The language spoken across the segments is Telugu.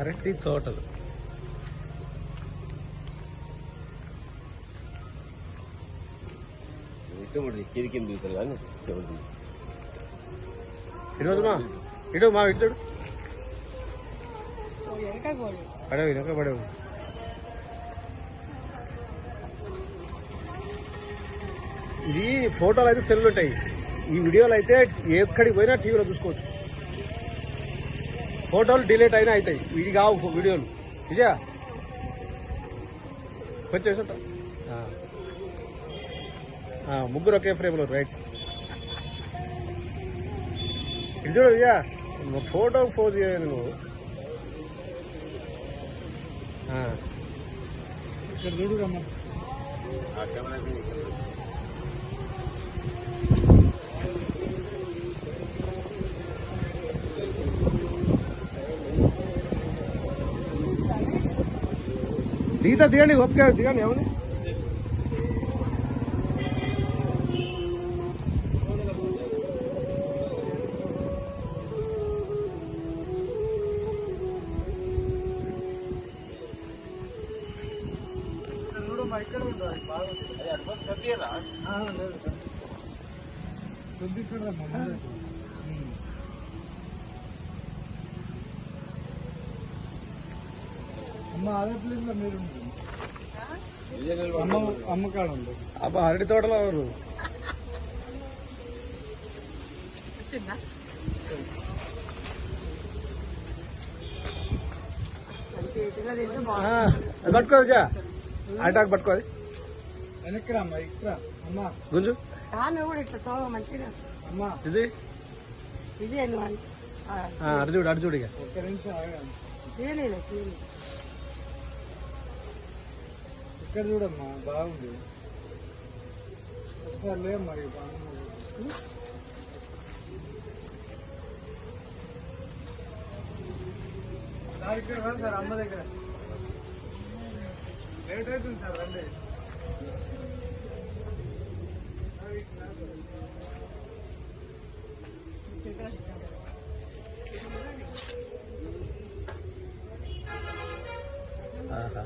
అరటి తోటలు. కానీ ఇటు మా ఇటు పడవు వెనక పడవు. ఇది ఫోటోలు అయితే సెల్లు ఉంటాయి ఈ వీడియోలు అయితే ఎక్కడికి పోయినా టీవీలో చూసుకోవచ్చు. ఫోటోలు డిలీట్ అయినా అవుతాయి ఇది కావు వీడియోలు విజయ కొంచెం వేసుంటా? ఆ. ఆ, ముగ్గురు ఒకే ఫ్రేమ్లో రైట్ ఇది చూడు విజయ ఫోటో పోజ్ చేయాలి నువ్వు ఆ. ఇక్కడ చూడు రమ్మా ದೀತ ದೇಣಿ ಒಪ್ಪಿಗೆ ದೇಣಿ ಅವನು ಅಡ್ವಾನ್ಸ್ ಕಟ್ಟಿಯಲ್ಲ ಹಾಂ అమ్మ అబ్బా అరటి తోటలో ఎవరు? పట్టుకో అటాక్ పట్టుకో అది వెనక్కి అమ్మ ఎక్స్ట్రా. అమ్మ. గుంజు. నువ్వు కూడా ఇట్లా తోవ మంచిగా. అమ్మ. ఇది? ఇదే అటు చూడు అటు చూడు ఇక. ఇక్కడ చూడమ్మా బాగుంది. ఒకసారి లే మరి బాగుంది. సార్ ఇక్కడ రండి సార్ అమ్మ దగ్గర. లేట్ అవుతుంది సార్ రండి. ఆహా.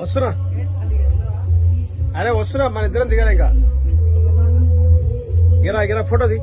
వస్తున్నా. అరే వస్తున్నా మన ఇద్దరం దిగారా ఇంకా గిరా గిరా ఫోటో ది.